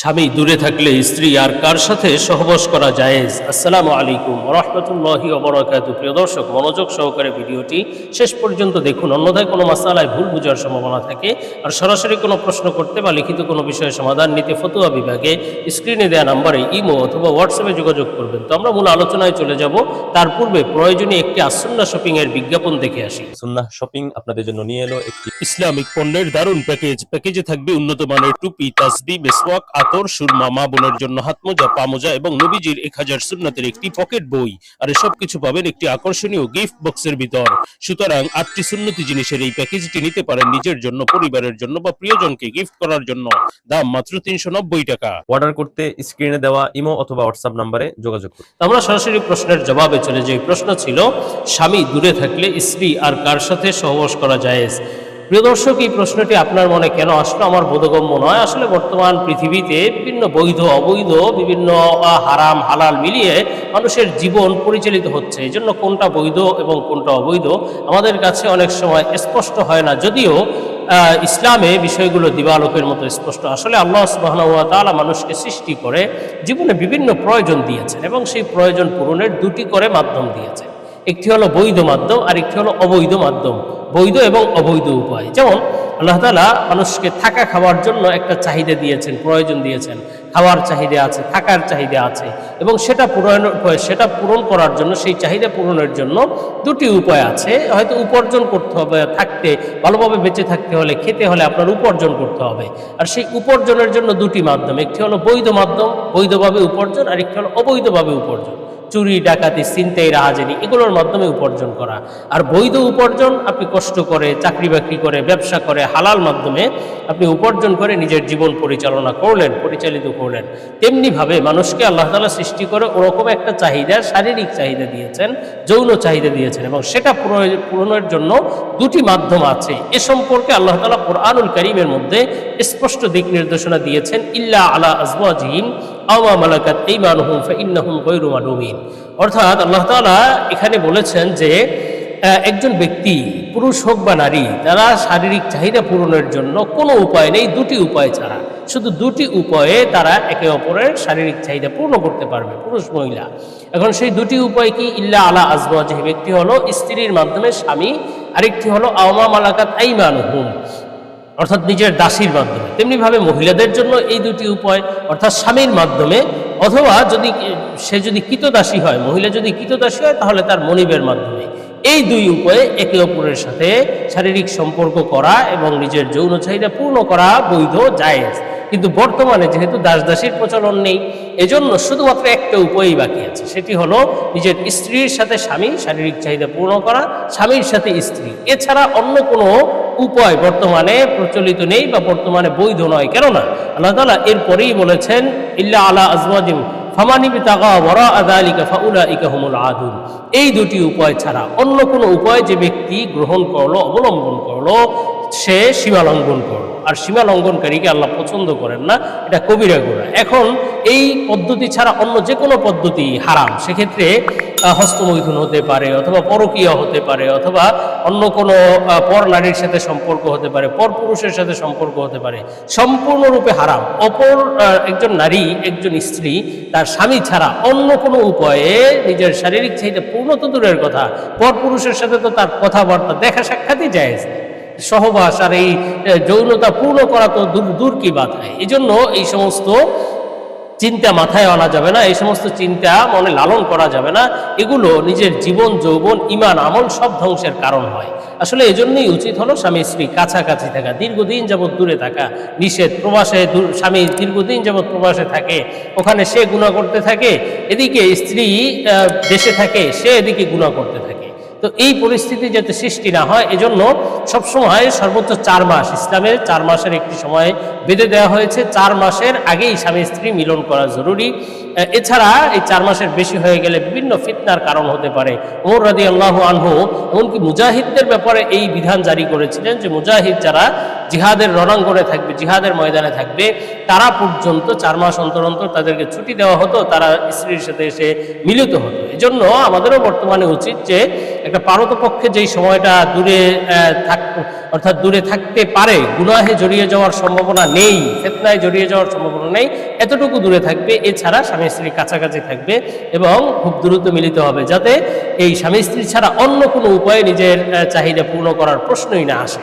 স্বামী দূরে থাকলে স্ত্রী আর কার সাথে সহবাস করা জায়েজ? আসসালামু আলাইকুম রহমতুল্লাহি অবরাকাত প্রিয় দর্শক মনোযোগ সহকারে ভিডিওটি শেষ পর্যন্ত দেখুন। অন্যথায় কোনো মাসালায় ভুল বোঝার সম্ভাবনা থাকে। আর সরাসরি কোনো প্রশ্ন করতে বা লিখিত কোনো বিষয়ে সমাধান নিতে ফতুয়া বিভাগে স্ক্রিনে দেওয়া নাম্বারে ইমো অথবা হোয়াটসঅ্যাপে যোগাযোগ করবেন। তো আমরা মূল আলোচনায় চলে যাব। তার পূর্বে প্রয়োজনীয় একটি আসন্না শপিং এর বিজ্ঞাপন দেখে আসি। সুন্নাহ শপিং আপনাদের জন্য নিয়ে এলো একটি ইসলামিক পণ্যের দারুণ প্যাকেজ। প্যাকেজে থাকবে উন্নত মানের টুপি তাসবি মেসওয়াক আতর সুরমা মা বোনের জন্য হাতমোজা পামোজা এবং নবীজির এক হাজার সুন্নাতের একটি পকেট বই। আর এসব কিছু পাবেন একটি আকর্ষণীয় গিফট বক্সের ভিতর। সুতরাং আটটি সুন্নতি জিনিসের এই প্যাকেজটি নিতে পারেন নিজের জন্য পরিবারের জন্য বা প্রিয়জনকে গিফট করার জন্য। দাম মাত্র তিনশো নব্বই টাকা। অর্ডার করতে স্ক্রিনে দেওয়া ইমো অথবা হোয়াটসঅ্যাপ নাম্বারে যোগাযোগ করুন। আমরা সরাসরি প্রশ্নের জবাবে চলে যাই। প্রশ্ন ছিল স্বামী দূরে থাকলে স্ত্রী আর কার সাথে সহবাস করা জায়েজ প্রিয় দর্শক, এই প্রশ্নটি আপনার মনে কেন আসলো? আমার বোধগম্য নয়। আসলে বর্তমান পৃথিবীতে বিভিন্ন বৈধ, অবৈধ, বিভিন্ন হারাম, হালাল মিলিয়ে মানুষের জীবন পরিচালিত হচ্ছে। এই জন্য কোনটা বৈধ এবং কোনটা অবৈধ আমাদের কাছে অনেক সময় স্পষ্ট হয় না। যদিও ইসলামে বিষয়গুলো দিবালোকের মতো স্পষ্ট। আসলে আল্লাহ সুবাহ তাআলা মানুষকে সৃষ্টি করে জীবনে বিভিন্ন প্রয়োজন দিয়েছেন এবং সেই প্রয়োজন পূরণের দুটি করে মাধ্যম দিয়েছেন। একটি হলো বৈধ মাধ্যম আর একটি হলো অবৈধ মাধ্যম। বৈধ এবং অবৈধ উপায়। যেমন আল্লাহ তালা মানুষকে থাকা খাওয়ার জন্য একটা চাহিদা দিয়েছেন, প্রয়োজন দিয়েছেন। খাওয়ার চাহিদা আছে, থাকার চাহিদা আছে এবং সেটা পূরণ সেটা পূরণ করার জন্য, সেই চাহিদা পূরণের জন্য দুটি উপায় আছে। হয়তো উপার্জন করতে হবে, থাকতে, ভালোভাবে বেঁচে থাকতে হলে, খেতে হলে আপনার উপার্জন করতে হবে। আর সেই উপার্জনের জন্য দুটি মাধ্যম, একটি হলো বৈধ মাধ্যম, বৈধভাবে উপার্জন আর একটি হলো অবৈধভাবে উপার্জন। চুরি, ডাকাতি চিন্তাই রাহাজানি এগুলোর মাধ্যমে উপার্জন করা। আর বৈধ উপার্জন আপনি কষ্ট করে, চাকরি বাকরি করে, ব্যবসা করে, হালাল মাধ্যমে আপনি উপার্জন করে নিজের জীবন পরিচালনা করলেন, পরিচালিত করলেন। তেমনিভাবে মানুষকে আল্লাহ তালা সৃষ্টি করে ওরকম একটা চাহিদা, শারীরিক চাহিদা দিয়েছেন, যৌন চাহিদা দিয়েছেন এবং সেটা পূরণ- পূরণের জন্য দুটি মাধ্যম আছে। এ সম্পর্কে আল্লাহ তালা কোরআনুল করিমের মধ্যে স্পষ্ট দিক নির্দেশনা দিয়েছেন, ইল্লা আলা আজওয়াজিহিম মালাকাত মালুমিন। অর্থাৎ আল্লাহ এখানে বলেছেন যে একজন ব্যক্তি, পুরুষ হোক বা নারী, তারা শারীরিক চাহিদা পূরণের জন্য কোনো উপায় নেই, দুটি উপায় ছাড়া। শুধু দুটি উপায়ে তারা একে অপরের শারীরিক চাহিদা পূর্ণ করতে পারবে, পুরুষ, মহিলা। এখন সেই দুটি উপায় কি? ইল্লা আলা আজওয়াজিহ। ব্যক্তি হলো স্ত্রীর মাধ্যমে স্বামী, আরেকটি হলো আওমা মালাকাত আইমানুহুম। অর্থাৎ নিজের দাসীর মাধ্যমে। তেমনিভাবে মহিলাদের জন্য এই দুটি উপায়, অর্থাৎ স্বামীর মাধ্যমে, অথবা যদি সে যদি কৃতদাসী হয়, মহিলা যদি কৃতদাসী হয়, তাহলে তার মনিবের মাধ্যমে। এই দুই উপায়ে একে অপরের সাথে শারীরিক সম্পর্ক করা এবং নিজের যৌন চাহিদা পূর্ণ করা বৈধ, জায়েজ। কিন্তু বর্তমানে যেহেতু দাস দাসীর প্রচলন নেই, এজন্য শুধুমাত্র একটা উপায়ই বাকি আছে। সেটি হলো নিজের স্ত্রীর সাথে স্বামী শারীরিক চাহিদা পূর্ণ করা, স্বামীর সাথে স্ত্রী। এছাড়া অন্য কোনো উপায় বর্তমানে প্রচলিত নেই বা বর্তমানে বৈধ নয়। কেননা আল্লাহ তালা এরপরেই বলেছেন, ইল্লা আলা আজওয়াজিম ফামানিবি তাগা ওরা আদালিকা ফাউলা ইকাহুমুল এই দুটি উপায় ছাড়া অন্য কোনো উপায় যে ব্যক্তি গ্রহণ করল, অবলম্বন করল, সে সীমা লঙ্ঘন করল। আর সীমা লঙ্ঘনকারীকে আল্লাহ পছন্দ করেন না, এটা কবিরা গুণা। এখন এই পদ্ধতি ছাড়া অন্য যে কোনো পদ্ধতি হারাম। সেক্ষেত্রে হস্তমৈথুন হতে পারে, অথবা পরকীয় হতে পারে, অথবা অন্য কোনো পর নারীর সাথে সম্পর্ক হতে পারে, পর পুরুষের সাথে সম্পর্ক হতে পারে। সম্পূর্ণরূপে হারাম। অপর একজন নারী, একজন স্ত্রী, তার স্বামী ছাড়া অন্য কোনো উপায়ে নিজের শারীরিক চাহিদা পূর্ণ তো দূরের কথা, পর পুরুষের সাথে তো তার কথাবার্তা দেখা সাক্ষাৎই যায় সহবাস আর এই যৌনতা পূর্ণ করা তো দূর দূর কি বাধায় এই জন্য এই সমস্ত চিন্তা মাথায় আনা যাবে না, এই সমস্ত চিন্তা মনে লালন করা যাবে না। এগুলো নিজের জীবন, যৌবন, ইমান, আমল সব ধ্বংসের কারণ হয়। আসলে এজন্যই উচিত হলো স্বামী স্ত্রী কাছাকাছি থাকা, দীর্ঘদিন যাবৎ দূরে থাকা, নিষেধ প্রবাসে স্বামী দীর্ঘদিন যাবৎ প্রবাসে থাকে, ওখানে সে গুণা করতে থাকে, এদিকে স্ত্রী দেশে থাকে, সে এদিকে গুণা করতে থাকে। তো এই পরিস্থিতি যাতে সৃষ্টি না হয়, এজন্য সবসময় সর্বোচ্চ চার মাস, ইসলামের চার মাসের একটি সময় বেঁধে দেওয়া হয়েছে। চার মাসের আগেই স্বামী স্ত্রী মিলন করা জরুরি। এছাড়া এই চার মাসের বেশি হয়ে গেলে বিভিন্ন ফিতনার কারণ হতে পারে। ওমর রাদি আল্লাহ আনহু, এমনকি মুজাহিদদের ব্যাপারে এই বিধান জারি করেছিলেন যে মুজাহিদ যারা জিহাদের রণাঙ্গনে থাকবে, জিহাদের ময়দানে থাকবে। তারা পর্যন্ত, চার মাস অন্তর অন্তর তাদেরকে ছুটি দেওয়া হতো, তারা স্ত্রীর সাথে এসে মিলিত হতো। এজন্য আমাদেরও বর্তমানে উচিত যে একটা পারতপক্ষে যেই সময়টা দূরে থাক, অর্থাৎ দূরে থাকতে পারে, গুনাহে জড়িয়ে যাওয়ার সম্ভাবনা নেই, ফেতনায় জড়িয়ে যাওয়ার সম্ভাবনা নেই, এতটুকু দূরে থাকবে। এছাড়া স্বামী স্ত্রীর কাছাকাছি থাকবে এবং খুব দ্রুত মিলিত হবে, যাতে এই স্বামী স্ত্রী ছাড়া অন্য কোনো উপায়ে নিজের চাহিদা পূর্ণ করার প্রশ্নই না আসে।